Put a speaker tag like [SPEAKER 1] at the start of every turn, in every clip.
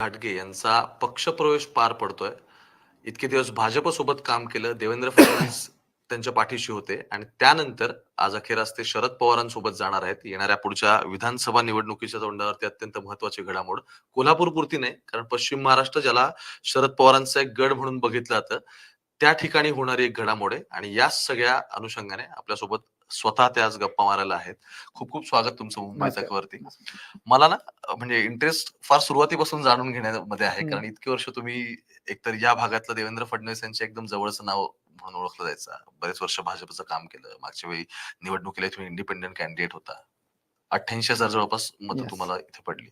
[SPEAKER 1] घाटगे यांचा पक्षप्रवेश पार पडतोय. इतके दिवस भाजपसोबत काम केलं देवेंद्र फडणवीस त्यांच्या पाठीशी होते आणि त्यानंतर आज अखेर ते शरद पवारांसोबत जाणार आहेत. येणाऱ्या पुढच्या विधानसभा निवडणुकीच्या तोंडावरती अत्यंत महत्वाची घडामोड. कोल्हापूर पुरती नाही कारण पश्चिम महाराष्ट्र ज्याला शरद पवारांचा एक गड म्हणून बघितलं जातं त्या ठिकाणी होणारी एक घडामोड आहे. आणि या सगळ्या अनुषंगाने आपल्यासोबत स्वतः ते आज गप्पा मारायला आहेत. खूप खूप स्वागत तुमचं मुंबई. तकवरती मला ना म्हणजे इंटरेस्ट फार सुरुवातीपासून जाणून घेण्यामध्ये आहे. कारण इतके वर्ष तुम्ही एकतर या भागातलं देवेंद्र फडणवीस यांचे एकदम जवळचं नाव म्हणून ओळखलं जायचं. बरेच वर्ष भाजपचं काम केलं. मागच्या वेळी निवडणुकीला तुम्ही इंडिपेंडेंट कॅन्डिडेट होता. अठ्ठ्याऐंशी हजार जवळपास मतं. तुम्हाला इथे पडली.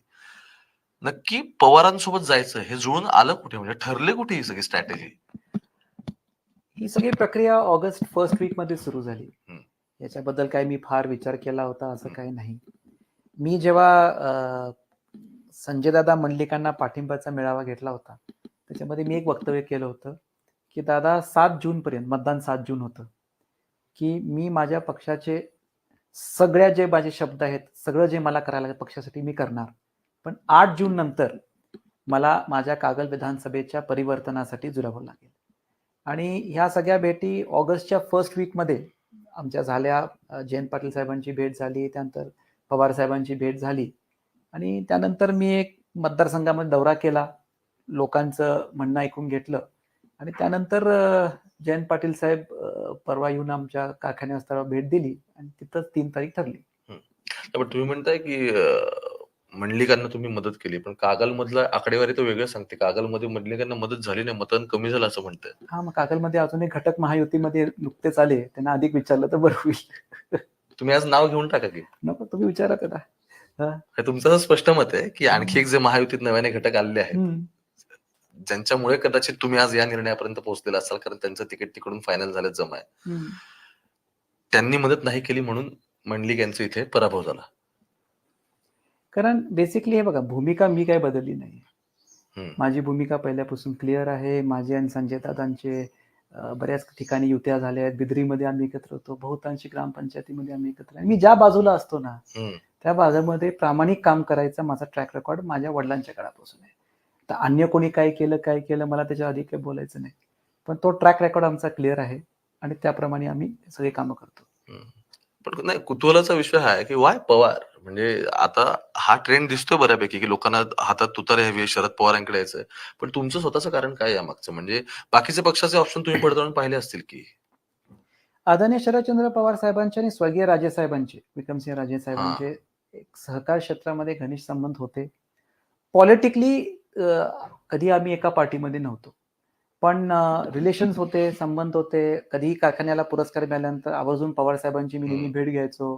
[SPEAKER 1] नक्की पवारांसोबत जायचं हे जुळून आलं कुठे? म्हणजे ठरले कुठे ही सगळी स्ट्रॅटेजी
[SPEAKER 2] ही सगळी प्रक्रिया ऑगस्ट फर्स्ट वीकमध्ये सुरू झाली. याच्याबद्दल काही मी फार विचार केला होता असं काही नाही. मी जेव्हा संजय दादा मंडलिकांना पाठिंबाचा मेळावा घेतला होता त्याच्यामध्ये मी एक वक्तव्य केलं होतं की दादा सात जून पर्यंत मतदान सात जून होतं की मी माझ्या पक्षाचे सगळ्या जे माझे शब्द आहेत सगळं जे मला करायला लागेल पक्षासाठी मी करणार. पण आठ जून नंतर मला माझ्या कागल विधानसभेच्या परिवर्तनासाठी जुरावं लागेल. आणि ह्या सगळ्या भेटी ऑगस्टच्या फर्स्ट वीकमध्ये आमच्या झाल्या जयंत पाटील साहेबांची भेट झाली त्यानंतर पवार साहेबांची भेट झाली. आणि त्यानंतर मी एक मतदारसंघामध्ये दौरा केला लोकांचं म्हणणं ऐकून घेतलं. आणि त्यानंतर जयंत पाटील साहेब परवा येऊन आमच्या कारखान्यास्थळावर भेट दिली आणि तिथंच तीन तारीख ठरली.
[SPEAKER 1] तुम्ही म्हणताय की मंडलिकांना तुम्ही मदत केली पण कागल मधला आकडेवारी तर वेगळं सांगते. कागलमध्ये मंडलिकांना मदत झाली नाही मतदान कमी झालं असं म्हणतंय
[SPEAKER 2] हा मग कागलमध्ये अजून एक घटक महायुतीमध्ये नुकतेच आले त्यांना अधिक विचारलं तर बरं होईल.
[SPEAKER 1] तुम्ही आज नाव घेऊन टाका की.
[SPEAKER 2] नको तुम्ही विचारा
[SPEAKER 1] हे. तुमचं स्पष्ट मत आहे की आणखी एक जे महायुतीत नव्याने घटक आलेले आहेत. ज्यांच्यामुळे कदाचित तुम्ही आज या निर्णयापर्यंत पोहोचलेला असाल कारण त्यांचं तिकीट तिकडून फायनल झालं जमा आहे. त्यांनी मदत नाही केली म्हणून मंडलिक यांचा इथे पराभव झाला.
[SPEAKER 2] कारण बेसिकली हे बघा भूमिका मी काय बदलली नाही. माझी भूमिका पहिल्यापासून क्लिअर आहे. माझे आणि संजय दादांचे बऱ्याच ठिकाणी युत्या झाल्या आहेत. बिद्रीमध्ये आम्ही एकत्र होतो. बहुतांशी ग्रामपंचायतीमध्ये आम्ही एकत्र आहे. मी ज्या बाजूला असतो ना. त्या बाजूमध्ये प्रामाणिक काम करायचा माझा ट्रॅक रेकॉर्ड माझ्या वडिलांच्या काळापासून आहे. तर अन्य कोणी काय केलं काय केलं मला त्याच्या अधिक काही बोलायचं नाही. पण तो ट्रॅक रेकॉर्ड आमचा क्लिअर आहे आणि त्याप्रमाणे आम्ही सगळी कामं करतो.
[SPEAKER 1] पण नाही कुतूहलाचा विषय हा आहे की वाय पवार? म्हणजे आता हा ट्रेंड दिसतोय बऱ्यापैकी की लोकांना हातात तुतारे हवी शरद पवारांकडे यायचंय. पण तुमचं स्वतःचं कारण काय आहे या मागचं म्हणजे बाकीचे पक्षाचे ऑप्शन तुम्ही पडताळून पाहिले असतील की?
[SPEAKER 2] आदरणीय शरदचंद्र पवार साहेबांचे आणि स्वर्गीय राजे साहेबांचे विक्रमसिंह राजे साहेबांचे एक सहकार क्षेत्रामध्ये घनिष्ठ संबंध होते. पॉलिटिकली कधी आम्ही एका पार्टीमध्ये नव्हतो. पण रिलेशन्स होते संबंध होते. कधीही कारखान्याला पुरस्कार मिळाल्यानंतर आवर्जून पवार साहेबांची मी नेहमी. भेट घ्यायचो.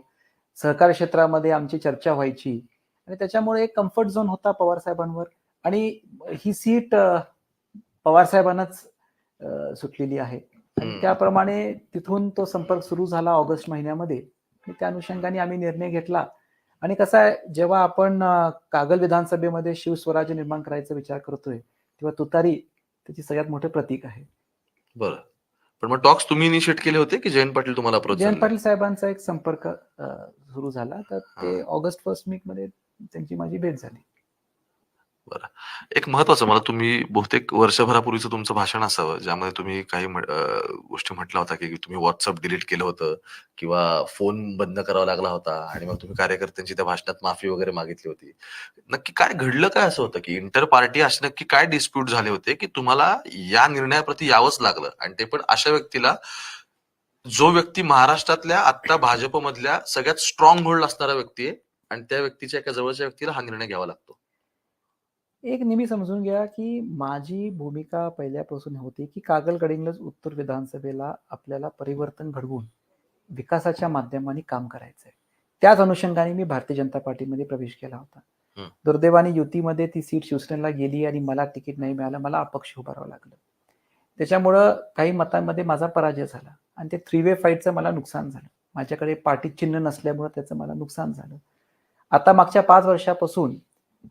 [SPEAKER 2] सहकार क्षेत्रामध्ये आमची चर्चा व्हायची. आणि त्याच्यामुळे एक कम्फर्ट झोन होता पवार साहेबांवर आणि ही सीट पवार साहेबांनाच सुटलेली आहे. त्याप्रमाणे तिथून तो संपर्क सुरू झाला ऑगस्ट महिन्यामध्ये. त्या अनुषंगाने आम्ही निर्णय घेतला. आणि कसं आहे जेव्हा आपण कागल विधानसभेमध्ये शिवस्वराज्य निर्माण करायचा विचार करतोय तेव्हा तुतारी त्याची सगळ्यात मोठे प्रतीक आहे.
[SPEAKER 1] बरं. पण मग टॉक्स तुम्ही इनिशिएट केले होते की जयंत पाटील तुम्हाला अप्रोच
[SPEAKER 2] जयंत पाटील साहेबांचा एक संपर्क सुरू झाला. तर ते. ऑगस्ट फर्स्ट वीकमध्ये त्यांची माझी भेट झाली. बरं.
[SPEAKER 1] एक महत्वाचं मला तुम्ही बहुतेक वर्षभरापूर्वीचं तुमचं भाषण असावं ज्यामध्ये तुम्ही काही म्हण- गोष्टी म्हटल्या होत्या की तुम्ही व्हॉट्सअप डिलीट केलं होतं किंवा फोन बंद करावा लागला होता आणि मग तुम्ही कार्यकर्त्यांची त्या भाषणात माफी वगैरे मागितली होती. नक्की काय घडलं काय असं होतं की इंटर पार्टी असे नक्की काय डिस्प्यूट झाले होते की तुम्हाला या निर्णयाप्रती यावंच लागलं आणि ते पण अशा व्यक्तीला जो व्यक्ती महाराष्ट्रातल्या आता भाजपमधल्या सगळ्यात स्ट्रॉंग होल्ड असणारा व्यक्ती आहे आणि त्या व्यक्तीच्या एका जवळच्या व्यक्तीला हा निर्णय घ्यावा लागतो.
[SPEAKER 2] एक नेहमी समजून घ्या की माझी भूमिका पहिल्यापासून होती की कागल गडिंग्लज उत्तर विधानसभेला आपल्याला परिवर्तन घडवून विकासाच्या माध्यमाने काम करायचं आहे त्याच अनुषंगाने मी भारतीय जनता पार्टीमध्ये प्रवेश केला होता. दुर्दैवाने युतीमध्ये ती सीट शिवसेनेला गेली आणि मला तिकीट नाही मिळालं मला अपक्ष उभं राहावं लागलं. त्याच्यामुळं काही मतांमध्ये माझा पराजय झाला आणि ते थ्री वे फाईटचं मला नुकसान झालं. माझ्याकडे पार्टी चिन्ह नसल्यामुळं त्याचं मला नुकसान झालं. आता मागच्या पाच वर्षापासून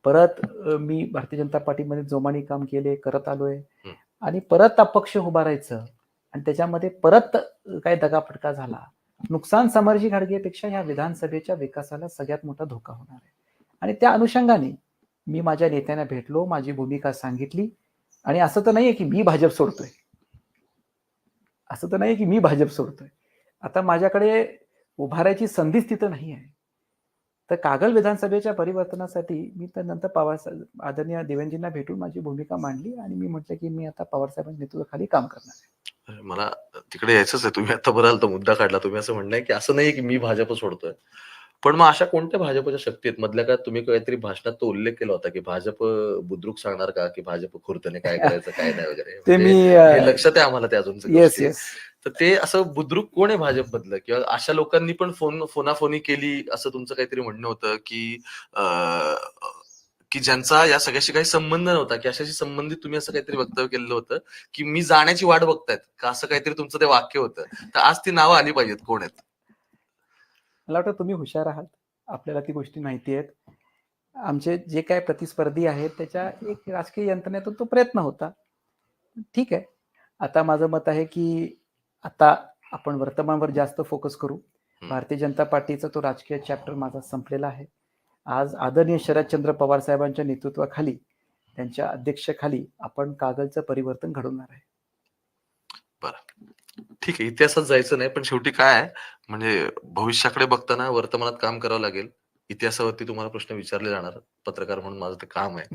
[SPEAKER 2] परत मी भारतीय जनता पार्टीमध्ये जोमाने काम केले करत आलोय. आणि परत अपक्ष उभा राहायचं. आणि त्याच्यामध्ये परत काही दगाफटका झाला. नुकसान समर्जी घाडगेपेक्षा ह्या विधानसभेच्या विकासाला सगळ्यात मोठा धोका होणार आहे. आणि त्या अनुषंगाने मी माझ्या नेत्यांना भेटलो माझी भूमिका सांगितली. आणि असं तर नाहीये की मी भाजप सोडतोय. असं तर नाही की मी भाजप सोडतोय. आता माझ्याकडे उभारायची संधीच तिथं नाही आहे तर कागल विधानसभेच्या परिवर्तनासाठी मी तर नंतर पवार साहेब आदरणीय देवेंजींना भेटून माझी भूमिका मांडली आणि मी म्हटलं की मी आता पवार साहेबांच्या नेतृत्वाखाली काम करणार आहे.
[SPEAKER 1] मला तिकडे यायचंच आहे. तुम्ही आता बराल तो मुद्दा काढला. तुम्ही असं म्हणणं की असं नाही की मी भाजप सोडतोय. पण मग अशा कोणत्या भाजपच्या शक्ती आहेत? मधल्या काळात तुम्ही काहीतरी भाषणात तो उल्लेख केला होता की भाजप बुद्रुक सांगणार का? की भाजप खुर्तने काय करायचं काय नाही वगैरे?
[SPEAKER 2] ते
[SPEAKER 1] म्हणजे
[SPEAKER 2] मी
[SPEAKER 1] हे लक्षात आहे आम्हाला ते अजून
[SPEAKER 2] येस येस
[SPEAKER 1] तर ते असं बुद्रुक कोण आहे भाजप मधलं किंवा अशा लोकांनी पण फोन फोनाफोनी केली असं तुमचं काहीतरी म्हणणं होतं की की ज्यांचा या सगळ्याशी काही संबंध नव्हता की अशाशी संबंधित तुम्ही असं काहीतरी वक्तव्य केलेलं होतं की मी जाण्याची वाट बघतायत का असं काहीतरी तुमचं ते वाक्य होतं? तर आज ती नावं आली पाहिजेत. कोण आहेत?
[SPEAKER 2] मला वाटतं तुम्ही हुशार आहात. आपल्याला ती गोष्टी माहिती आहेत. आमचे जे काय प्रतिस्पर्धी आहेत त्याच्या एक राजकीय यंत्रणेतून तो प्रयत्न होता. ठीक आहे. आता माझं मत आहे की आता आपण वर्तमानवर जास्त फोकस करू. भारतीय जनता पार्टीचा तो राजकीय चॅप्टर माझा संपलेला आहे. आज आदरणीय शरदचंद्र पवार साहेबांच्या नेतृत्वाखाली त्यांच्या अध्यक्षाखाली आपण कागलचं परिवर्तन घडवणार आहे.
[SPEAKER 1] ठीक आहे इतिहासात जायचं नाही पण शेवटी काय आहे म्हणजे भविष्याकडे बघताना वर्तमानात काम करावं लागेल. इतिहासावरती तुम्हाला प्रश्न विचारले जाणार पत्रकार म्हणून माझं ते काम आहे.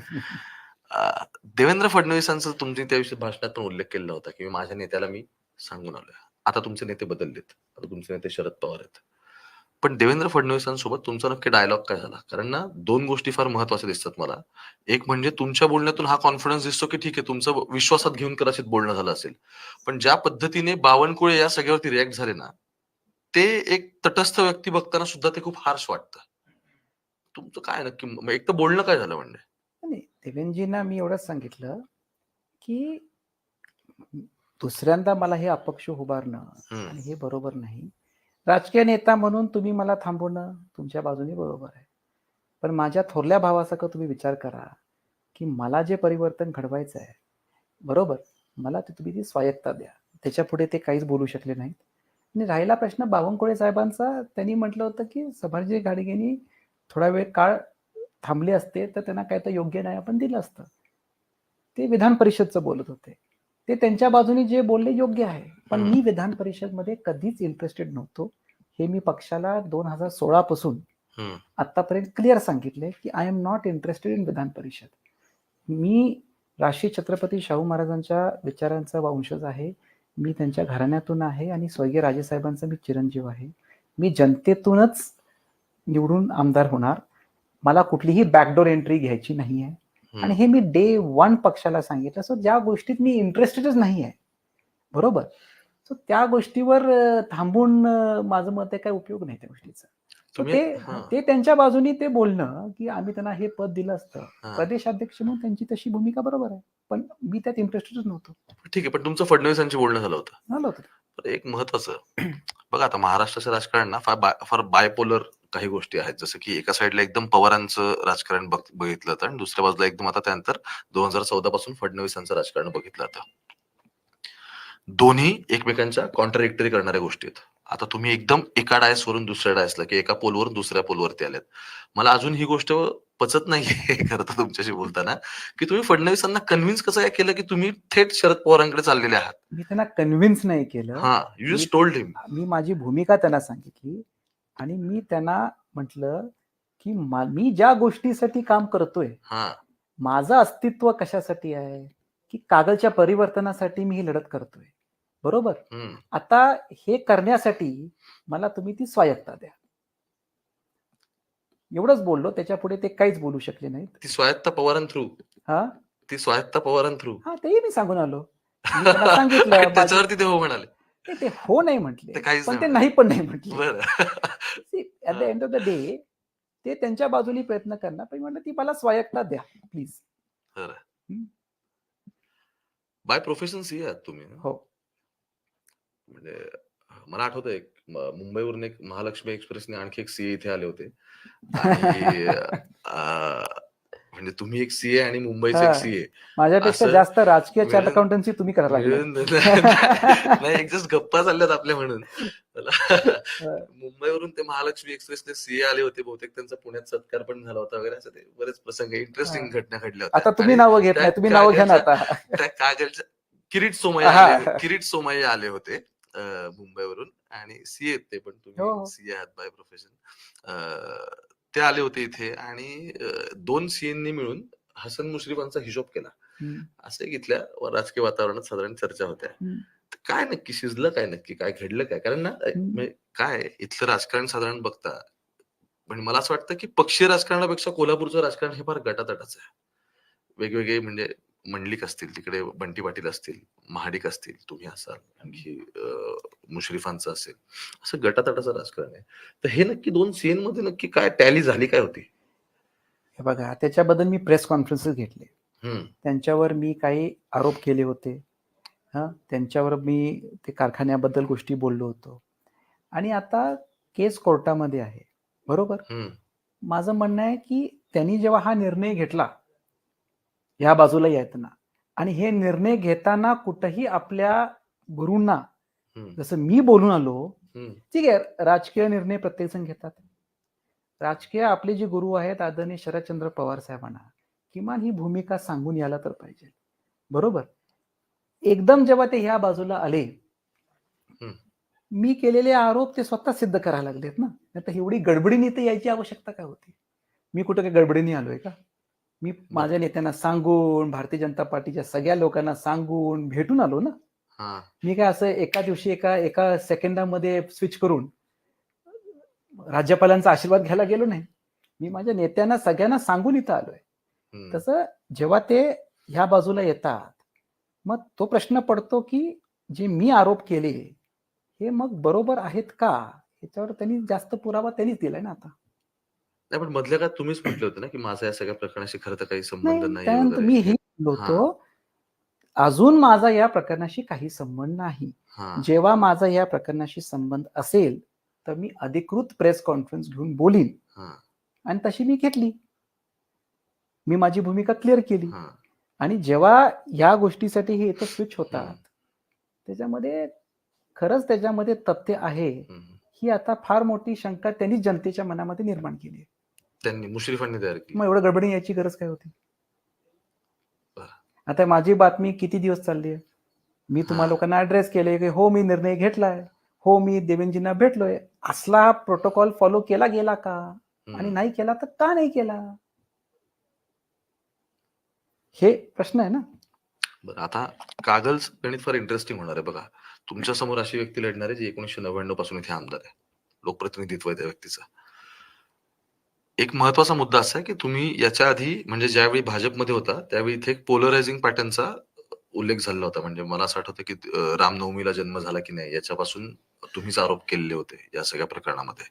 [SPEAKER 1] देवेंद्र फडणवीसांचा तुमची त्याविषयी भाषणात पण उल्लेख केलेला होता की माझ्या नेत्याला मी सांगून आलोय. आता तुमचे नेते बदललेत. आता तुमचे नेते शरद पवार आहेत. पण देवेंद्र फडणवीसांसोबत तुमचा नक्की डायलॉग काय झाला? कारण ना दोन गोष्टी फार महत्त्वाच्या दिसतात मला. एक म्हणजे तुमच्या बोलण्यातून हा कॉन्फिडन्स दिसतो की ठीक आहे तुमचं विश्वासात घेऊन कदाचित बोलणं झालं असेल. पण ज्या पद्धतीने बावनकुळे या सगळ्यावरती रिॲक्ट झाले ना ते एक तटस्थ व्यक्ती बघताना सुद्धा ते खूप हार्श वाटतं. तुमचं काय नक्की? एक तर बोलणं काय झालं म्हणजे?
[SPEAKER 2] नाही देवेंजींना मी एवढंच सांगितलं की दुसऱ्यांदा मला हे अपक्ष उभारणं आणि हे बरोबर नाही. राजकीय नेता म्हणून तुम्ही मला थांबवणं तुमच्या बाजूने बरोबर आहे. पण माझ्या थोरल्या भावासारखं तुम्ही विचार करा की मला जे परिवर्तन घडवायचं आहे बरोबर? मला ते तुम्ही ती स्वायत्ता द्या. त्याच्या पुढे ते काहीच बोलू शकले नाहीत. आणि राहिला प्रश्न बावनकुळे साहेबांचा त्यांनी म्हटलं होतं की सभाजी घाडगेंनी थोडा वेळ काळ थांबले असते तर त्यांना काय तर योग्य नाही आपण दिलं असतं. ते विधान परिषदचं बोलत होते. ते त्यांच्या बाजूने जे बोलले योग्य आहे. पण. मी विधान परिषदमध्ये कधीच इंटरेस्टेड नव्हतो. हे मी पक्षाला दोन हजार सोळा पासून आतापर्यंत क्लिअर सांगितले की I am not interested in Vidhan Parishad मी राष्ट्रीय छत्रपती शाहू महाराजांच्या विचारांचा वंशज आहे. मी त्यांच्या घराण्यातून आहे आणि स्वर्गीय राजेसाहेबांचा मी चिरंजीव आहे. मी जनतेतूनच निवडून आमदार होणार. मला कुठलीही बॅकडोर एंट्री घ्यायची नाही आहे. आणि हे मी डे वन पक्षाला सांगितलं. सो ज्या गोष्टीत मी इंटरेस्टेडच नाही आहे बरोबर? सो त्या गोष्टीवर थांबून माझं मत आहे काय उपयोग नाही त्या गोष्टीचा. ते ते त्यांच्या बाजूनी ते बोलणं की आम्ही त्यांना हे पद दिलं असतं. प्रदेशाध्यक्ष म्हणून त्यांची तशी भूमिका बरोबर आहे. पण मी त्यात इंटरेस्टेडच नव्हतो.
[SPEAKER 1] ठीक आहे पण तुमचं फडणवीसांची बोलणं झालं होतं.
[SPEAKER 2] झालं होतं.
[SPEAKER 1] एक महत्वाचं बघा आता महाराष्ट्राचं राजकारण ना फार बाय- फार बायपोलर काही गोष्टी आहेत. जसं की एका साईडला एकदम पवारांचं राजकारण बघ- बघितलं जातं आणि दुसऱ्या बाजूला एकदम आता त्यानंतर दोन हजार चौदा पासून फडणवीसांचं राजकारण बघितलं जातं दोन्ही एकमेकांच्या कॉन्ट्राडिक्टरी करणाऱ्या गोष्टी आहेत. आता तुम्ही एकदम एका डायस वरून दुसऱ्या डायसला की एका पोलवरून दुसऱ्या पोलवरती आल्यात मला अजून ही गोष्ट पचत नाहीये खरं तर तुमच्याशी बोलताना की तुम्ही फडणवीसांना कन्व्हिन्स कसं काय केलं की तुम्ही थेट शरद पवारांकडे चाललेले आहात?
[SPEAKER 2] मी त्यांना कन्व्हिन्स नाही केलं.
[SPEAKER 1] हा यू जस्ट टोल्ड हिम
[SPEAKER 2] मी माझी भूमिका त्यांना सांगितली आणि मी त्यांना म्हटलं की मा- ज्या गोष्टीसाठी काम करतोय
[SPEAKER 1] हा.
[SPEAKER 2] माझं अस्तित्व कशासाठी आहे? की कागलच्या परिवर्तनासाठी मी ही लढत करतोय. बरोबर. आता हे करण्यासाठी मला तुम्ही ती स्वायत्ता द्या. एवढंच बोललो त्याच्या पुढे ते काहीच बोलू शकले नाहीत.
[SPEAKER 1] ती स्वायत्ता पवारां थ्रू.
[SPEAKER 2] हा?
[SPEAKER 1] ती स्वायत्ता पवारां थ्रू.
[SPEAKER 2] हा तेही मी सांगून आलो. सांगितलं
[SPEAKER 1] त्याच्यावरती ते हो म्हणाले.
[SPEAKER 2] ते ते हो नाही म्हटले. पण
[SPEAKER 1] नाही
[SPEAKER 2] ते
[SPEAKER 1] म्हणाले.
[SPEAKER 2] नाही पण नाही म्हटले. At the end of the day ते त्यांच्या बाजूनी प्रयत्न करणार पण म्हटलं ती मला स्वायत्ता द्या प्लीज
[SPEAKER 1] बाय प्रोफेशन सी आहात तुम्ही
[SPEAKER 2] हो?
[SPEAKER 1] म्हणजे मला आठवतं एक मुंबईवरून एक महालक्ष्मी एक्सप्रेसने आणखी एक सीए इथे आले होते. म्हणजे तुम्ही एक सीए आणि मुंबईचे एक
[SPEAKER 2] हा.
[SPEAKER 1] सीए
[SPEAKER 2] माझ्यापेक्षा जास्त राजकीय चार्ट अकाउंटन्सी तुम्ही करायला लागले.
[SPEAKER 1] नाही एक जस्ट गप्पा चालल्यात आपल्या म्हणून. मुंबईवरून ते महालक्ष्मी एक्सप्रेसने सीए आले होते बहुतेक. त्यांचा पुण्यात सत्कार पण झाला होता वगैरे. असं ते बरेच प्रसंग इंटरेस्टिंग घटना घडल्या होत्या.
[SPEAKER 2] आता तुम्ही नावं घेत नाही तुम्ही नावं घ्या ना आता.
[SPEAKER 1] त्या कागलच्या किरीट सोमय्या
[SPEAKER 2] हा.
[SPEAKER 1] किरीट सोमय्या आले होते मुंबईवरून. आणि सीए ते पण
[SPEAKER 2] हो, हो.
[SPEAKER 1] तुम्ही सीए आहात बाय प्रोफेशन ते आले होते इथे आणि दोन सीएंनी मिळून हसन मुश्रीफांचा हिशोब केला. असे इथल्या राजकीय वातावरणात साधारण चर्चा होत्या. काय नक्की शिजलं काय नक्की काय घडलं काय? कारण ना. म्हणजे काय इथलं राजकारण साधारण बघता पण मला असं वाटतं की पक्षीय राजकारणापेक्षा कोल्हापूरचं राजकारण हे फार गटातटाचं आहे. वेगवेगळे म्हणजे मंडलिक असतील तिकडे बंटी पाटील असतील महाडिक असतील तुम्ही असाल आणखी मुश्रीफांचं असेल असं गटातटाचं राजकारण आहे. तर हे नक्की दोन सीएनमध्ये नक्की काय टॅली झाली काय होती?
[SPEAKER 2] हे बघा त्याच्याबद्दल मी प्रेस कॉन्फरन्सेस घेतले. त्यांच्यावर मी काही आरोप केले होते. हां त्यांच्यावर मी ते कारखान्याबद्दल गोष्टी बोललो होतो. आणि आता केस कोर्टामध्ये आहे. बरोबर? माझं म्हणणं आहे की त्यांनी जेव्हा हा निर्णय घेतला ह्या बाजूला येताना आणि हे निर्णय घेताना कुठंही आपल्या गुरूंना जसं मी बोलून आलो ठीक आहे राजकीय निर्णय प्रत्येकजण घेतात. राजकीय आपले जे गुरु आहेत आदरणीय शरदचंद्र पवार साहेबांना किमान ही भूमिका सांगून यायला तर पाहिजे. बरोबर? एकदम जेव्हा ते ह्या बाजूला आले. मी केलेले आरोप ते स्वतः सिद्ध करायला लागलेत ना. नाही तर एवढी गडबडीने तर यायची आवश्यकता काय होती? मी कुठं काही गडबडीने आलोय का? मी माझ्या नेत्यांना सांगून भारतीय जनता पार्टीच्या सगळ्या लोकांना सांगून भेटून आलो ना. मी काय असं एका दिवशी एका एका सेकंदामध्ये स्विच करून राज्यपालांचा आशीर्वाद घ्यायला गेलो नाही. मी माझ्या नेत्यांना सगळ्यांना सांगून इथं आलोय. तसं जेव्हा ते ह्या बाजूला येतात मग तो प्रश्न पडतो की जे मी आरोप केले हे मग बरोबर आहेत का? याच्यावर त्यांनी जास्त पुरावा त्यांनीच दिलाय ना आता.
[SPEAKER 1] नाही पण मधल्या काळात तुम्हीच म्हटलं होतं ना की माझा या सगळ्या प्रकरणाशी खरं तर काही संबंध
[SPEAKER 2] नाही
[SPEAKER 1] नाही
[SPEAKER 2] त्यानंतर
[SPEAKER 1] वगैरे.
[SPEAKER 2] मी हे होतो अजून माझा या प्रकरणाशी काही संबंध नाही.
[SPEAKER 1] हा.
[SPEAKER 2] जेव्हा माझा या प्रकरणाशी संबंध असेल तर मी अधिकृत प्रेस कॉन्फरन्स घेऊन बोलीन.
[SPEAKER 1] हा.
[SPEAKER 2] आणि तशी मी घेतली. मी माझी भूमिका क्लिअर केली.
[SPEAKER 1] हा.
[SPEAKER 2] आणि जेव्हा या गोष्टीसाठी हे इथं स्विच होतात. त्याच्यामध्ये खरंच त्याच्यामध्ये तथ्य आहे. ही आता फार मोठी शंका त्यांनी जनतेच्या मनामध्ये निर्माण केली आहे.
[SPEAKER 1] त्यांनी मुश्रीफांनी तयार केली.
[SPEAKER 2] मग एवढं गडबडी यायची गरज काय होती. आता माझी बातमी किती दिवस चालली आहे? मी तुम्हा. लोकांना ऍड्रेस केले की हो मी निर्णय घेतलाय. हो मी देवेंजींना भेटलोय. असला प्रोटोकॉल फॉलो केला गेला का. आणि नाही केला तर का नाही केला? हे प्रश्न आहे ना?
[SPEAKER 1] बरं आता कागलच गणित फार इंटरेस्टिंग होणार आहे बघा. तुमच्यासमोर अशी व्यक्ती लढणार आहे जी एकोणीशे नव्याण्णवपासून इथे आमदार आहे. लोकप्रतिनिधित्व आहे त्या व्यक्तीचं. एक महत्त्वाचा मुद्दा असा आहे की तुम्ही याच्या आधी म्हणजे ज्यावेळी भाजपमध्ये होता त्यावेळी इथे एक पोलरायझिंग पॅटर्नचा उल्लेख झाला होता. म्हणजे मला असं आठवतं की रामनवमीला जन्म झाला की नाही याच्यापासून तुम्हीच आरोप केलेले होते या सगळ्या प्रकरणामध्ये.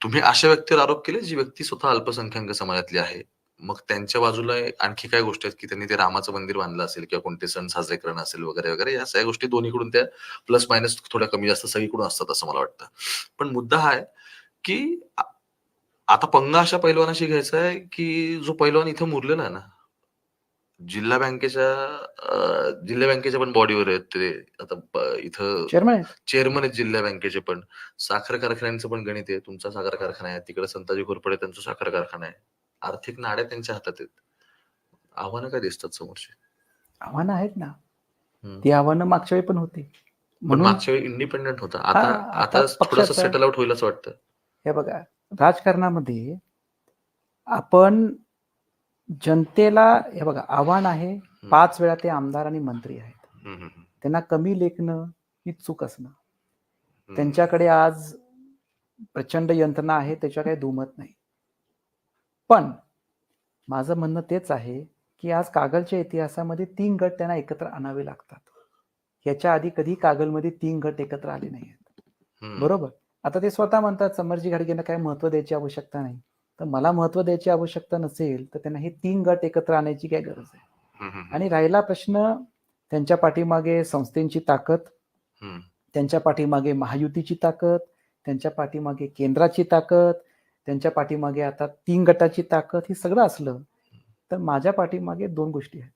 [SPEAKER 1] तुम्ही अशा व्यक्तीवर आरोप केले जी व्यक्ती स्वतः अल्पसंख्याक समाजातली आहे? मग त्यांच्या बाजूला आणखी काय गोष्टी आहेत की त्यांनी ते रामाचं मंदिर बांधलं असेल किंवा कोणते सण साजरे करणं असेल वगैरे वगैरे या सगळ्या गोष्टी दोन्हीकडून त्या प्लस मायनस थोड्या कमी जास्त सगळीकडून असतात असं मला वाटतं. पण मुद्दा हा आहे की आता पंगा अशा पैलवानाशी घ्यायचा आहे की जो पैलवान इथं मुरलेला आहे ना जिल्हा बँकेच्या अं, जिल्हा बँकेच्या पण बॉडीवर आहेत ते. आता ब- इथं
[SPEAKER 2] चेअरमन आहेत?
[SPEAKER 1] चेअरमन आहेत जिल्हा बँकेचे पण. साखर कारखान्यांचं पण गणित आहे. तुमचा साखर कारखाना आहे. तिकडे संताजी घोरपडे त्यांचा साखर कारखाना आहे. आर्थिक नाड्या त्यांच्या हातात आहेत. आव्हानं काय दिसतात समोरचे?
[SPEAKER 2] आव्हानं आहेत ना.
[SPEAKER 1] हम्म.
[SPEAKER 2] ती आव्हानं मागच्या वेळी पण होती.
[SPEAKER 1] पण
[SPEAKER 2] म्हणून
[SPEAKER 1] मागच्या वेळी इंडिपेंडेंट होता. आता
[SPEAKER 2] हा,
[SPEAKER 1] आता
[SPEAKER 2] आता
[SPEAKER 1] थोडस
[SPEAKER 2] पक्षाचा-
[SPEAKER 1] सेटल आउट होईल असं वाटतं.
[SPEAKER 2] हे बघा राजकारणामध्ये आपण जनतेला हे बघा आव्हान आहे. पाच वेळा ते आमदार आणि मंत्री आहेत. त्यांना कमी लेखणं ही चूक असणं. त्यांच्याकडे आज प्रचंड यंत्रणा आहे त्याच्या काही दुमत नाही पण माझं म्हणणं तेच आहे की आज कागलच्या इतिहासामध्ये तीन गट त्यांना एकत्र आणावे लागतात याच्या आधी कधी कागलमध्ये तीन गट एकत्र आले नाही आहेत. बरोबर आता ते स्वतः म्हणतात समरजी घाडगेंना काय महत्त्व द्यायची आवश्यकता नाही. तर मला महत्त्व द्यायची आवश्यकता नसेल तर त्यांना हे तीन गट एकत्र आणायची काय गरज आहे? आणि राहिला प्रश्न त्यांच्या पाठीमागे संस्थेची ताकद. त्यांच्या पाठीमागे महायुतीची ताकद त्यांच्या पाठीमागे केंद्राची ताकद त्यांच्या पाठीमागे आता तीन गटाची ताकद हे सगळं असलं तर माझ्या पाठीमागे दोन गोष्टी आहेत.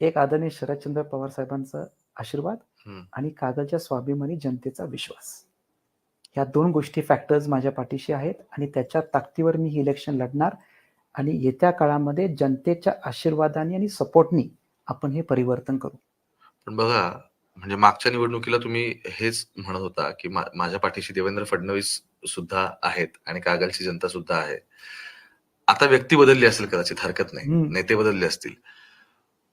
[SPEAKER 2] एक आदरणीय शरदचंद्र पवार साहेबांचा आशीर्वाद. आणि कागलच्या स्वाभिमानी जनतेचा विश्वास. ह्या दोन गोष्टी फॅक्टर्स माझ्या पाठीशी आहेत आणि त्याच्या ताकदीवर मी हे इलेक्शन लढणार आणि येत्या काळामध्ये जनतेच्या आशीर्वादाने आणि सपोर्टनी आपण हे परिवर्तन करू.
[SPEAKER 1] पण बघा म्हणजे मागच्या निवडणुकीला तुम्ही हेच म्हणत होता की माझ्या पाठीशी देवेंद्र फडणवीस सुद्धा आहेत आणि कागलची जनता सुद्धा आहे. आता व्यक्ती बदलली असेल कदाचित हरकत नाही. नेते बदलले असतील.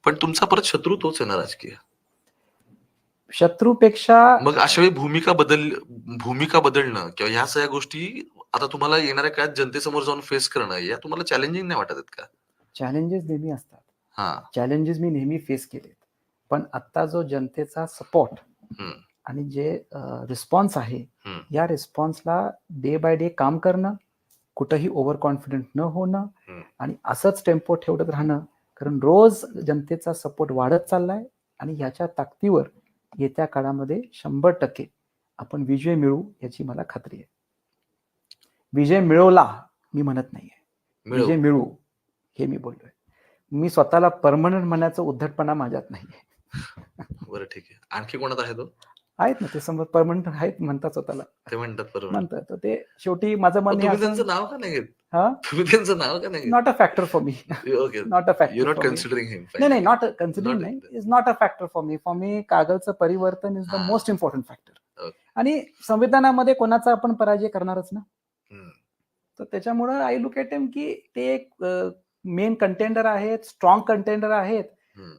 [SPEAKER 1] पण तुमचा परत शत्रू तोच आहे ना राजकीय.
[SPEAKER 2] शत्रूपेक्षा
[SPEAKER 1] मग अशा वेळी भूमिका बदल भूमिका बदलणं किंवा ह्या सगळ्या गोष्टी आता तुम्हाला येणाऱ्या काळात जनतेसमोर जाऊन फेस करणं या तुम्हाला चॅलेंजिंग नाही वाटत आहेत का
[SPEAKER 2] चॅलेंजेस नेहमी असतात
[SPEAKER 1] हा
[SPEAKER 2] चॅलेंजेस मी नेहमी फेस केलेत पण आता जो जनतेचा सपोर्ट. आणि जे रिस्पॉन्स आहे. या रिस्पॉन्सला डे बाय डे काम करणं कुठंही ओव्हर कॉन्फिडंट न होणं. आणि असंच टेम्पो ठेवत राहणं कारण रोज जनतेचा सपोर्ट वाढत चाललाय आणि ह्याच्या ताकदीवर येत्या काळामध्ये शंभर टक्के आपण विजय मिळवू याची मला खात्री आहे. विजय मिळवला मी म्हणत नाहीये. विजय मिळवू हे मी बोललोय. मी स्वतःला परमनंट म्हणण्याचा उद्धटपणा माझ्यात नाहीये.
[SPEAKER 1] बरं ठीक आहे. आणखी कोणात आहे तो?
[SPEAKER 2] आहेत ना ते समोर परमनंट आहेत म्हणतात स्वतःला.
[SPEAKER 1] ते म्हणतात
[SPEAKER 2] म्हणतात. तर ते शेवटी माझं
[SPEAKER 1] तुम्ही
[SPEAKER 2] म्हणणं
[SPEAKER 1] त्यांचं नाव का नाही घेत?
[SPEAKER 2] हा?
[SPEAKER 1] तुम्ही त्यांचं नाव का नाही घेत?
[SPEAKER 2] Not a factor for me
[SPEAKER 1] okay
[SPEAKER 2] not a
[SPEAKER 1] you not
[SPEAKER 2] factor
[SPEAKER 1] considering him
[SPEAKER 2] नाही नाही नॉट कन्सिडरिंग नाही. Is not a factor for me for me कागलचं परिवर्तन is the. Most important factor. आणि संविधानामध्ये कोणाचा आपण पराजय करणारच ना? तर त्याच्यामुळं आय लुक एट एम की ते एक मेन कंटेंडर आहेत स्ट्रॉंग कंटेंडर आहेत.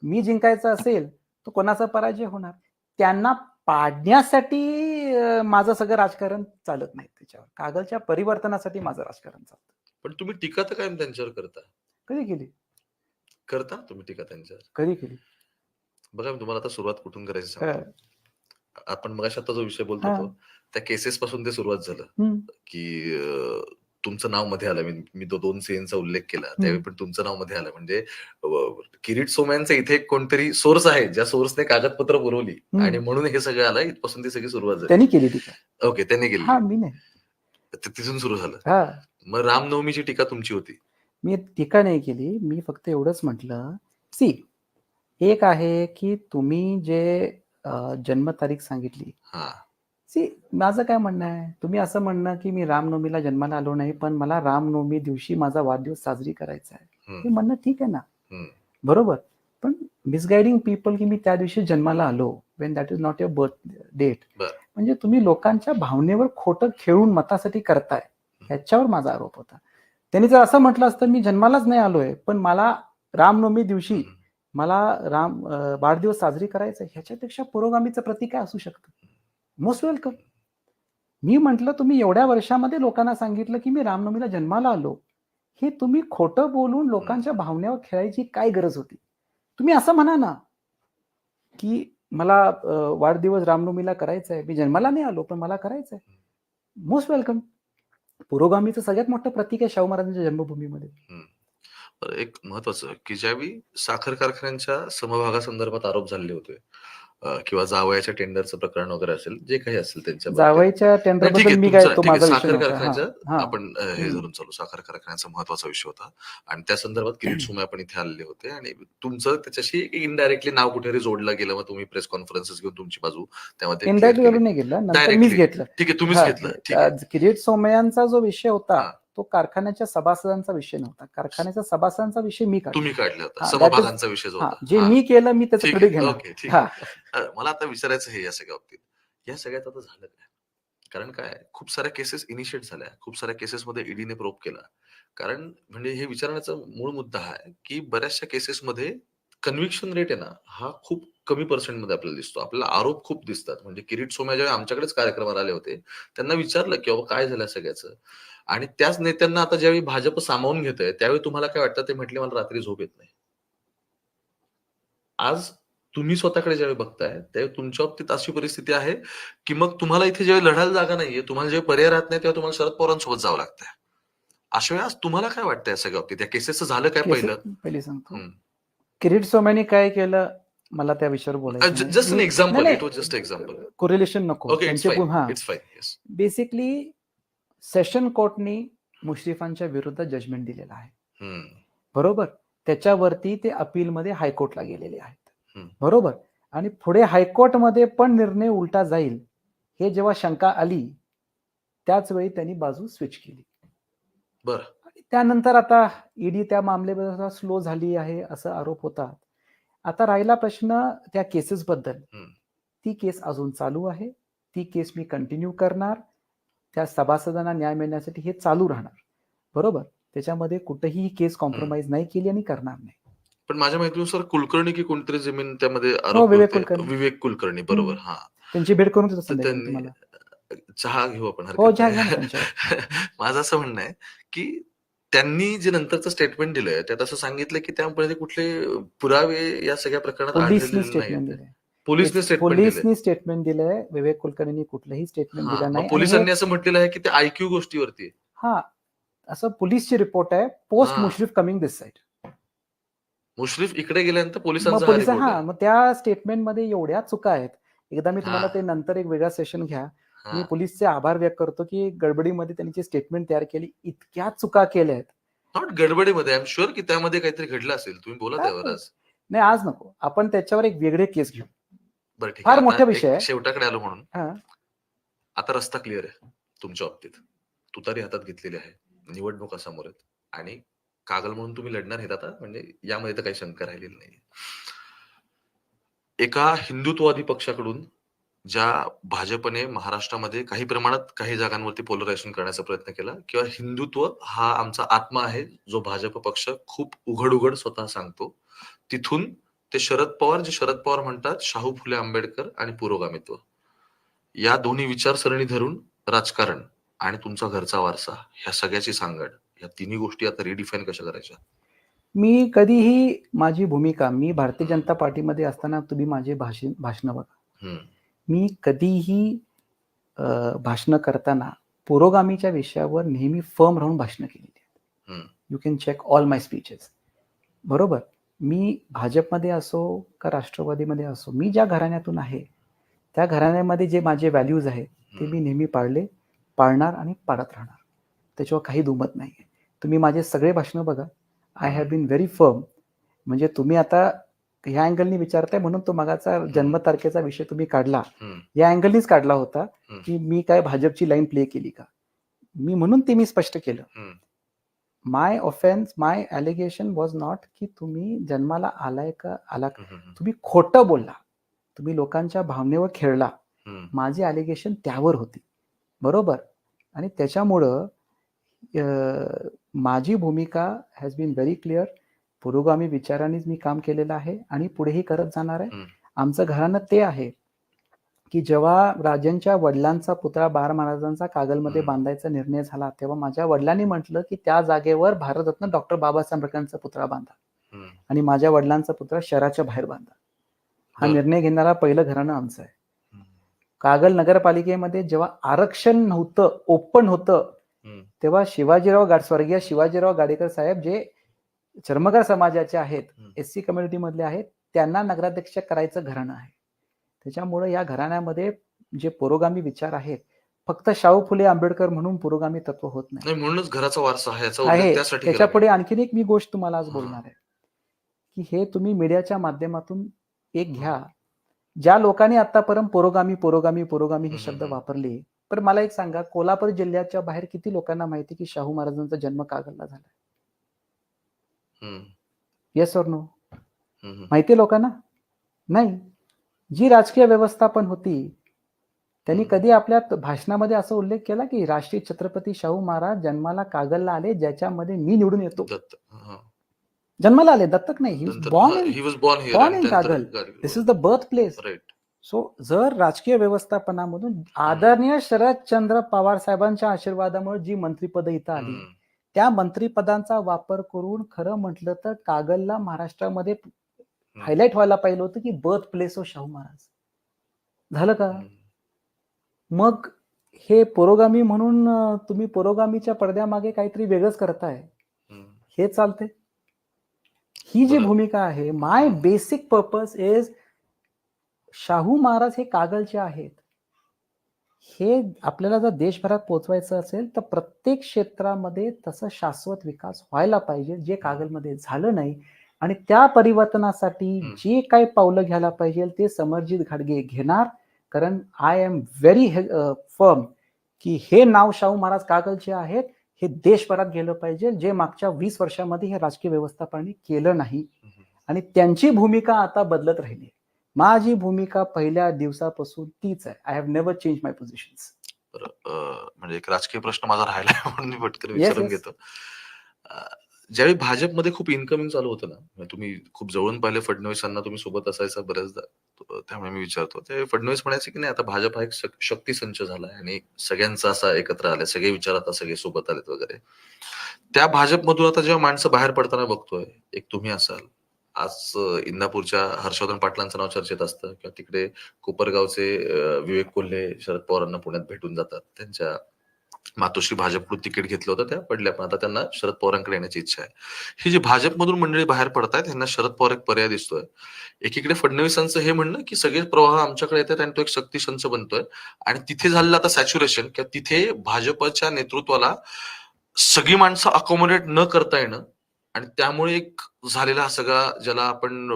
[SPEAKER 2] मी जिंकायचं असेल तर कोणाचा पराजय होणार? त्यांना पाडण्यासाठी माझं सगळं राजकारण चालत नाही त्याच्यावर. कागलच्या परिवर्तनासाठी माझं राजकारण चालतं.
[SPEAKER 1] पण तुम्ही टीका तर कायम त्यांच्यावर करता.
[SPEAKER 2] कधी केली?
[SPEAKER 1] करता तुम्ही टीका त्यांच्यावर?
[SPEAKER 2] कधी केली?
[SPEAKER 1] बघा मी तुम्हाला आता सुरुवात कुठून करायची. सांगतो. आपण मग आता जो विषय बोलतो
[SPEAKER 2] हा.
[SPEAKER 1] तो त्या केसेस पासून ते सुरुवात झालं.
[SPEAKER 2] हम्म.
[SPEAKER 1] की अं, तुमचं नावमध्ये आलं. मी मी तो दोन सीएनचा उल्लेख केला. त्यावेळी पण तुमचं नावमध्ये आलं. म्हणजे किरीट सोमयांचं इथे एक कोणतरी सोर्स आहे ज्या सोर्सने कागदपत्र पुरवली. आणि म्हणून हे सगळं आलं. इथपासून ती सगळी सुरुवात झाली.
[SPEAKER 2] त्यांनी केली
[SPEAKER 1] ओके त्यांनी केली
[SPEAKER 2] हा मी नाही.
[SPEAKER 1] ते तिथून सुरू झालं.
[SPEAKER 2] हा.
[SPEAKER 1] मग रामनवमीची टीका तुमची होती.
[SPEAKER 2] मी टीका नाही केली. मी फक्त एवढंच म्हटलं सी एक आहे की तुम्ही जे जन्मतारीख सांगितली
[SPEAKER 1] हा.
[SPEAKER 2] सी माझं काय म्हणणं आहे? तुम्ही असं म्हणणं की मी रामनवमीला जन्माला आलो नाही पण मला रामनवमी दिवशी माझा वाढदिवस साजरी करायचा आहे. हे म्हणणं ठीक आहे ना. बरोबर. पण मिसगायडिंग पीपल की मी त्या दिवशी जन्माला आलो when that is not your birth date. म्हणजे तुम्ही लोकांच्या भावनेवर खोटं खेळून मतासाठी करताय. ह्याच्यावर माझा आरोप होता. त्यांनी जर असं म्हटलं असतं मी जन्मालाच नाही आलोय पण मला रामनवमी दिवशी. मला राम वाढदिवस साजरी करायचा ह्याच्यापेक्षा पुरोगामीचं प्रतीक काय असू शकतं? Most welcome. मी म्हंटल तुम्ही एवढ्या वर्षामध्ये लोकांना सांगितलं की मी रामनवमीला जन्माला आलो. हे तुम्ही खोटं बोलून लोकांच्या भावनेवर खेळायची काय गरज होती? तुम्ही असं म्हणा ना की मला वाढदिवस रामनवमीला करायचा आहे मी जन्माला नाही आलो पण मला करायचं आहे मोस्ट वेलकम. पुरोगामीचं सगळ्यात मोठं प्रतीक आहे शाहू महाराजांच्या जन्मभूमीमध्ये.
[SPEAKER 1] एक महत्वाचं की ज्यावेळी साखर कारखान्यांच्या समभागासंदर्भात आरोप झाले होते किंवा जावयाच्या टेंडरचं प्रकरण वगैरे असेल जे काही असेल त्यांच्या.
[SPEAKER 2] जावयाच्या टेंडर मी काय
[SPEAKER 1] साखर कारखान्याचं
[SPEAKER 2] हा.
[SPEAKER 1] आपण हे. धरून चालू. साखर कारखान्याचा महत्त्वाचा विषय होता. आणि त्या संदर्भात किरीट सोमय आपण इथे आलेले होते. आणि तुमचं त्याच्याशी इनडायरेक्टली नाव कुठेतरी जोडलं गेलं. मग तुम्ही प्रेस कॉन्फरन्सेस घेऊन तुमची बाजू त्यामध्ये.
[SPEAKER 2] नाही घेतलं.
[SPEAKER 1] ठीक आहे तुम्हीच घेतलं.
[SPEAKER 2] किरीट सोमयांचा जो विषय होता. तो कारखान्याच्या सभासदांचा विषय नव्हता. कारखान्याच्या सभासदांचा विषय मी काढला.
[SPEAKER 1] तुम्ही काढला होता. विषय जो होता.
[SPEAKER 2] जे. मी केलं मी त्याचं क्रेडिट घेणार हा.
[SPEAKER 1] मला आता विचारायचं हे या सगळ्या बाबतीत. या सगळ्यात आता झालं काय? कारण काय? खूप साऱ्या केसेस इनिशिएट झाल्या. खूप साऱ्या केसेसमध्ये ईडीने प्रोब केला. कारण म्हणजे हे विचारण्याचा मूळ मुद्दा हा आहे की बऱ्याचशा केसेसमध्ये कन्व्हिक्शन रेट आहे ना हा खूप कमी पर्सेंटमध्ये आपल्याला दिसतो. आपल्याला आरोप खूप दिसतात. म्हणजे किरीट सोम्या जेव्हा आमच्याकडेच कार्यक्रमाला आले होते त्यांना विचारलं की बाबा काय झालं सगळ्याचं? आणि त्याच नेत्यांना आता ज्यावेळी भाजप सामावून घेत आहे त्यावेळी तुम्हाला काय वाटतं? ते म्हटले मला रात्री झोप येत नाही. आज तुम्ही स्वतःकडे ज्यावेळी बघताय त्यावेळी तुमच्या बाबतीत अशी परिस्थिती आहे की मग तुम्हाला इथे ज्यावेळी लढायला जागा नाहीये तुम्हाला जेव्हा पर्याय राहत नाही तेव्हा तुम्हाला शरद पवारांसोबत जावं लागतंय. अशा वेळी आज तुम्हाला काय वाटतंय सगळ्या बाबतीत? या केसेसचं झालं काय पहिलं?
[SPEAKER 2] पहिली सांगतो. किरीट सोमयांनी काय केलं? मला त्या विषयावर बोलायचं
[SPEAKER 1] just example just example
[SPEAKER 2] correlation नको. बेसिकली सेशन कोर्टनी मुश्रीफांच्या विरुद्ध जजमेंट दिलेलं आहे. बरोबर? त्याच्यावरती ते अपीलमध्ये हायकोर्टला गेलेले आहेत. बरोबर? आणि पुढे हायकोर्टमध्ये पण निर्णय उलटा जाईल हे जेव्हा शंका आली त्याच वेळी त्यांनी बाजू स्विच केली.
[SPEAKER 1] बरं.
[SPEAKER 2] त्यानंतर आता ईडी त्या मामलेबद्दल स्लो झाली आहे असं आरोप होता आता राहिला प्रश्न त्या केसेस बद्दल. ती केस अजून चालू आहे. ती केस मी कंटिन्यू करणार. त्या सभासदांना न्याय मिळण्यासाठी हे चालू राहणार. बरोबर? त्याच्यामध्ये कुठेही ही केस कॉम्प्रोमाइज नाही केली आणि करणार नाही.
[SPEAKER 1] पण माझ्या माहितीनुसार कुलकर्णी की कोणतरी जमीन त्यामध्ये
[SPEAKER 2] हो, विवेक. कुलकर्णी.
[SPEAKER 1] विवेक कुलकर्णी बरोबर. हा.
[SPEAKER 2] त्यांची भेट करून
[SPEAKER 1] चहा घेऊ आपण
[SPEAKER 2] हो
[SPEAKER 1] नाही. माझं असं म्हणणं आहे की त्यांनी जे नंतरचं स्टेटमेंट दिलंय त्यात असं सांगितलं की त्यामध्ये कुठले पुरावे या सगळ्या प्रकरणात आढळलेले
[SPEAKER 2] दिलंय.
[SPEAKER 1] पोलिसने स्टेटमेंट
[SPEAKER 2] स्टेटमेंट दिलंय विवेक कुलकर्णींनी कुठलंही स्टेटमेंट दिलं नाही
[SPEAKER 1] पोलिसांनी असं म्हटलेलं आहे की ते आयक्यू गोष्टीवरती.
[SPEAKER 2] हा असं पोलीसची रिपोर्ट आहे post. Mushrif coming this side
[SPEAKER 1] Mushrif इकडे गेल्यानंतर पोलिसांचा हा
[SPEAKER 2] हा. मग त्या स्टेटमेंटमध्ये एवढ्या चुका आहेत एकदा मी तुम्हाला. ते नंतर एक वेगळा सेशन घ्या मी. पोलीसचे आभार व्यक्त करतो की गडबडीमध्ये त्यांनी जी स्टेटमेंट तयार केली इतक्या चुका केल्या आहेत
[SPEAKER 1] नॉट गडबडीमध्ये आय एम शुअर की त्यामध्ये काहीतरी घडलं असेल तुम्ही बोला. त्यावर आज
[SPEAKER 2] नाही आज नको आपण त्याच्यावर एक वेगळे केस घेऊ
[SPEAKER 1] बरं ठीक
[SPEAKER 2] फार
[SPEAKER 1] आहे.
[SPEAKER 2] मोठा विषय आहे.
[SPEAKER 1] शेवटाकडे आलो म्हणून.
[SPEAKER 2] हा.
[SPEAKER 1] आता रस्ता क्लिअर आहे तुमच्या बाबतीत. तुतारी हातात घेतलेली आहे. निवडणुका समोर आहेत. आणि कागल म्हणून तुम्ही लढणार आहेत आता. म्हणजे यामध्ये तर काही शंका राहिलेली नाही एका हिंदुत्ववादी पक्षाकडून ज्या भाजपने महाराष्ट्रामध्ये काही प्रमाणात काही जागांवरती पोलरायझेशन करण्याचा प्रयत्न केला किंवा हिंदुत्व हा आमचा आत्मा आहे जो भाजप पक्ष खूप उघड उघड स्वतः सांगतो तिथून ते शरद पवार जे शरद पवार म्हणतात शाहू फुले आंबेडकर आणि पुरोगामित्व. या दोन्ही विचारसरणी धरून राजकारण आणि तुमचा घरचा वारसा ह्या सगळ्याची सांगड या तिन्ही गोष्टी आता रिडिफाईन कशा करायच्या?
[SPEAKER 2] मी कधीही माझी भूमिका मी भारतीय जनता पार्टीमध्ये असताना तुम्ही माझे भाषण भाषणं बघा. मी कधीही भाषण करताना पुरोगामीच्या विषयावर नेहमी फर्म राहून भाषणं केलेली आहेत. You can check all my speeches बरोबर? मी भाजपमध्ये असो का राष्ट्रवादीमध्ये असो मी ज्या घराण्यातून आहे त्या घराण्यामध्ये जे माझे व्हॅल्यूज आहेत ते मी नेहमी पाळले पाळणार आणि पाळत राहणार. त्याच्यावर काही दुमत नाही आहे तुम्ही माझे सगळे भाषणं बघा. I have been very firm म्हणजे तुम्ही आता ह्या अँगलनी विचारताय म्हणून तो मागाचा जन्मतारखेचा विषय तुम्ही काढला. या अँगलनीच काढला होता. की मी काय भाजपची लाईन प्ले केली का? मी म्हणून ते मी स्पष्ट केलं. My offence my allegation was not की तुम्ही जन्माला आलाय का आला का? तुम्ही खोटं बोलला. तुम्ही लोकांच्या भावनेवर खेळला. माझी ॲलिगेशन त्यावर होती. बरोबर? आणि त्याच्यामुळं माझी भूमिका हॅज बीन व्हेरी क्लिअर पुरोगामी विचारांनीच मी काम केलेलं आहे आणि पुढेही करत जाणार आहे. आमचं घरानं ते आहे. की जेव्हा राजांच्या वडिलांचा पुतळा बार महाराजांचा कागलमध्ये. बांधायचा निर्णय झाला तेव्हा माझ्या वडिलांनी म्हटलं की त्या जागेवर भारतरत्न डॉक्टर बाबासाहेब आंबेडकरांचा पुतळा बांधा. आणि माझ्या वडिलांचा पुतळा शहराच्या बाहेर बांधा हा. निर्णय घेणारा पहिलं घराणं आमचं आहे. कागल नगरपालिकेमध्ये जेव्हा आरक्षण नव्हतं ओपन होतं. तेव्हा शिवाजीराव गाड स्वर्गीय शिवाजीराव गाडेकर साहेब जे चर्मकार समाजाचे आहेत
[SPEAKER 1] हम्म.
[SPEAKER 2] एस सी कम्युनिटी मधले आहेत त्यांना नगराध्यक्ष करायचं घराणं आहे त्याच्यामुळे या घराण्यामध्ये जे पुरोगामी विचार आहेत फक्त शाहू फुले आंबेडकर म्हणून पुरोगामी तत्व होत नाही
[SPEAKER 1] नाही म्हणूनच घराचा वारसा आहे
[SPEAKER 2] त्याच्या पुढे. आणखीन एक मी गोष्ट तुम्हाला आज. बोलणार आहे की हे तुम्ही मीडियाच्या माध्यमातून एक घ्या ज्या लोकांनी आतापर्यंत पुरोगामी पुरोगामी पुरोगामी हे शब्द. वापरले तर मला एक सांगा कोल्हापूर जिल्ह्याच्या बाहेर किती लोकांना माहिती की शाहू महाराजांचा जन्म कागलला झाला. येस और नो. माहिती लोकांना नाही जी राजकीय व्यवस्थापन होती त्यांनी. कधी आपल्या भाषणामध्ये असा उल्लेख केला की राष्ट्रीय छत्रपती शाहू महाराज जन्माला कागलला आले ज्याच्यामध्ये मी निवडून येतो. जन्माला आले दत्तक नाही बॉर्न
[SPEAKER 1] हा, त्यानंतर
[SPEAKER 2] Kagal. This is the birth place. So जर राजकीय व्यवस्थापनामधून आदरणीय शरदचंद्र पवार साहेबांच्या आशीर्वादामुळे जी मंत्रिपद इथं आली. त्या मंत्रिपदांचा वापर करून खरं म्हटलं तर कागलला महाराष्ट्रामध्ये हायलाईट व्हायला पाहिलं होतं की birth place of Shahu Maharaj. झालं का. मग हे पुरोगामी म्हणून तुम्ही पुरोगामीच्या पडद्यामागे काहीतरी वेगळंच करताय. हे चालते ही जी. भूमिका आहे my basic purpose is Shahu Maharaj हे कागलचे आहेत हे आपल्याला जर देशभरात पोहोचवायचं असेल तर प्रत्येक क्षेत्रामध्ये तसं शाश्वत विकास व्हायला पाहिजे जे कागलमध्ये झालं नाही. आणि त्या परिवर्तनासाठी. जे काही पावलं घ्यायला पाहिजे ते समरजित घाडगे घेणार. कारण आय एम व्हेरी फर्म की हे नाव शाहू महाराज कागलचे आहेत. हे देशभरात गेलं पाहिजे. जे मागच्या वीस वर्षामध्ये हे राजकीय व्यवस्थापनाने केलं नाही. आणि त्यांची भूमिका आता बदलत राहिली माझी भूमिका पहिल्या दिवसापासून तीच आहे. I have never change my positions
[SPEAKER 1] म्हणजे एक राजकीय प्रश्न माझा राहिला म्हणून मी पटकन विचारून. घेतो. ज्यावेळी भाजपमध्ये खूप इन्कमिंग चालू होतं ना म्हणजे तुम्ही खूप जवळून पाहिले फडणवीसांना तुम्ही सोबत असायचा बऱ्याचदा त्यामुळे मी विचारतो. ते फडणवीस म्हणायचे की नाही आता भाजप हा एक शक्ती संच झालाय आणि सगळ्यांचा असा एकत्र आलाय सगळे विचार आता सगळे सोबत आलेत वगैरे. त्या भाजपमधून आता जेव्हा माणसं बाहेर पडताना बघतोय एक तुम्ही असाल आज इंदापूरच्या हर्षवर्धन पाटलांचं नाव चर्चेत असतं किंवा तिकडे कोपरगावचे विवेक कोल्हे शरद पवारांना पुण्यात भेटून जातात त्यांच्या मातोश्री भाजपकडून तिकीट घेतलं होतं त्या पडल्या. पण आता त्यांना शरद पवारांकडे येण्याची इच्छा आहे. ही जी भाजपमधून मंडळी बाहेर पडतायत त्यांना शरद पवार एक पर्याय दिसतोय. एकीकडे फडणवीसांचं हे म्हणणं की सगळे प्रवाह आमच्याकडे येतात आणि तो एक शक्ती संच बनतोय. आणि तिथे झालेलं आता सॅच्युरेशन किंवा तिथे भाजपच्या नेतृत्वाला सगळी माणसं अकोमोडेट न करता येणं आणि त्यामुळे एक झालेला हा सगळा ज्याला आपण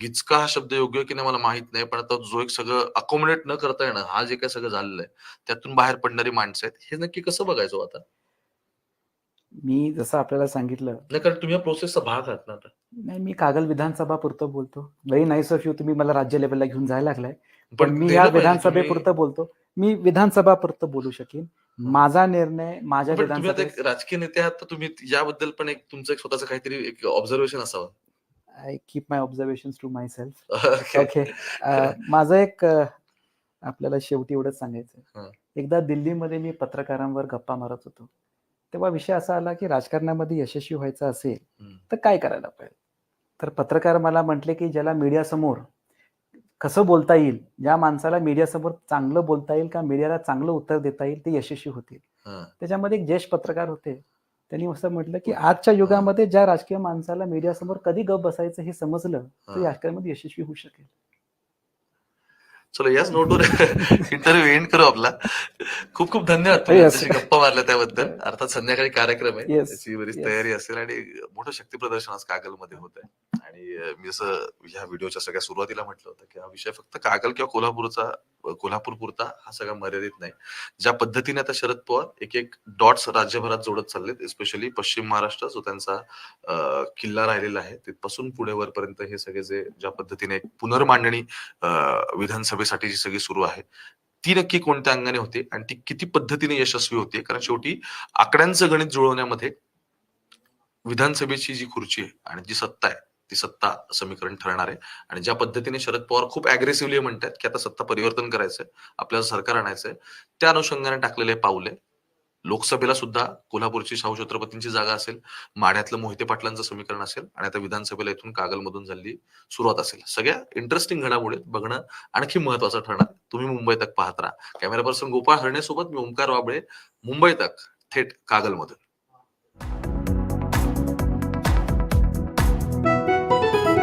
[SPEAKER 1] गिचका हा शब्द योग्य की नाही मला माहीत नाही. पण आता जो एक सगळं अकोमोडेट न करता येणं हा जे काय सगळं झालेलं आहे त्यातून बाहेर पडणारी माणसं आहेत हे नक्की कसं बघायचं हो आता?
[SPEAKER 2] मी जसं आपल्याला सांगितलं.
[SPEAKER 1] नाही कारण तुम्ही या प्रोसेसचा भाग आहात ना आता.
[SPEAKER 2] नाही मी कागल विधानसभा पुरतं बोलतो. व्हेरी नाईस ऑफ यू तुम्ही मला राज्य लेवलला घेऊन जायला लागलाय. पण मी
[SPEAKER 1] पाहिजे
[SPEAKER 2] विधानसभेपुरतं बोलतो. मी विधानसभा बोलू शकेन. माझा निर्णय माझ्या
[SPEAKER 1] एक राजकीय नेते आहात तर तुम्ही याबद्दल पण एक तुमचं एक स्वतःचं काहीतरी एक ऑब्झर्वेशन असावं.
[SPEAKER 2] I keep my observation to myself. Okay माझं एक आपल्याला शेवटी एवढंच सांगायचं. एकदा दिल्लीमध्ये मी पत्रकारांवर गप्पा मारत होतो. तेव्हा विषय असा आला की राजकारणामध्ये यशस्वी व्हायचं असेल. तर काय करायला पाहिजे? तर पत्रकार मला म्हटले की ज्याला मीडियासमोर कसं बोलता येईल? ज्या माणसाला मीडियासमोर चांगलं बोलता येईल का मीडियाला चांगलं उत्तर देता येईल ते यशस्वी होतील.
[SPEAKER 1] हं.
[SPEAKER 2] त्याच्यामध्ये एक ज्येष्ठ पत्रकार होते. त्यांनी असं म्हटलं की आजच्या युगामध्ये ज्या राजकीय माणसाला मीडियासमोर कधी गप बसायचं हे समजलं तर. राजकारणामध्ये यशस्वी होऊ शकेल.
[SPEAKER 1] चलो याच नोटवर इंटरव्ह्यू एंड करू आपला. खूप खूप धन्यवाद तुम्ही गप्पा मारल्या त्याबद्दल. अर्थात संध्याकाळी कार्यक्रम आहे. त्याची बरीच. तयारी असेल आणि मोठं शक्ती प्रदर्शन आज कागलमध्ये होत आहे आणि मी जसं ह्या व्हिडिओच्या सगळ्या सुरुवातीला म्हटलं होतं की हा विषय फक्त कागल किंवा कोल्हापूरचा कोल्हापूर पुरता हा सगळा मर्यादित नाही. ज्या पद्धतीने आता शरद पवार एक एक डॉट्स राज्यभरात जोडत चाललेत स्पेशली पश्चिम महाराष्ट्र जो त्यांचा किल्ला राहिलेला आहे तिथपासून पुढे वरपर्यंत हे सगळे जे ज्या पद्धतीने एक पुनर्मांडणी विधानसभेसाठी जी सगळी सुरू आहे ती नक्की कोणत्या अंगाने होते आणि ती किती पद्धतीने यशस्वी होते? कारण शेवटी आकड्यांचं गणित जुळवण्यामध्ये विधानसभेची जी खुर्ची आहे आणि जी सत्ता आहे ती सत्ता समीकरण ठरणार आहे. आणि ज्या पद्धतीने शरद पवार खूप अग्रेसिव्हली म्हणतात की आता सत्ता परिवर्तन करायचंय आपल्याला सरकार आणायचंय त्या अनुषंगाने टाकलेले पाऊले लोकसभेला सुद्धा कोल्हापूरची शाहू छत्रपतींची जागा असेल माढ्यातलं मोहिते पाटलांचं समीकरण असेल आणि आता विधानसभेला इथून कागलमधून झालेली सुरुवात असेल. सगळ्या इंटरेस्टिंग घडामोडी बघणं आणखी महत्वाचं ठरणार. तुम्ही मुंबई तक पाहत राहा. कॅमेरा पर्सन गोपाळ सोबत मी ओंकार वाबळे मुंबई तक थेट कागलमधून.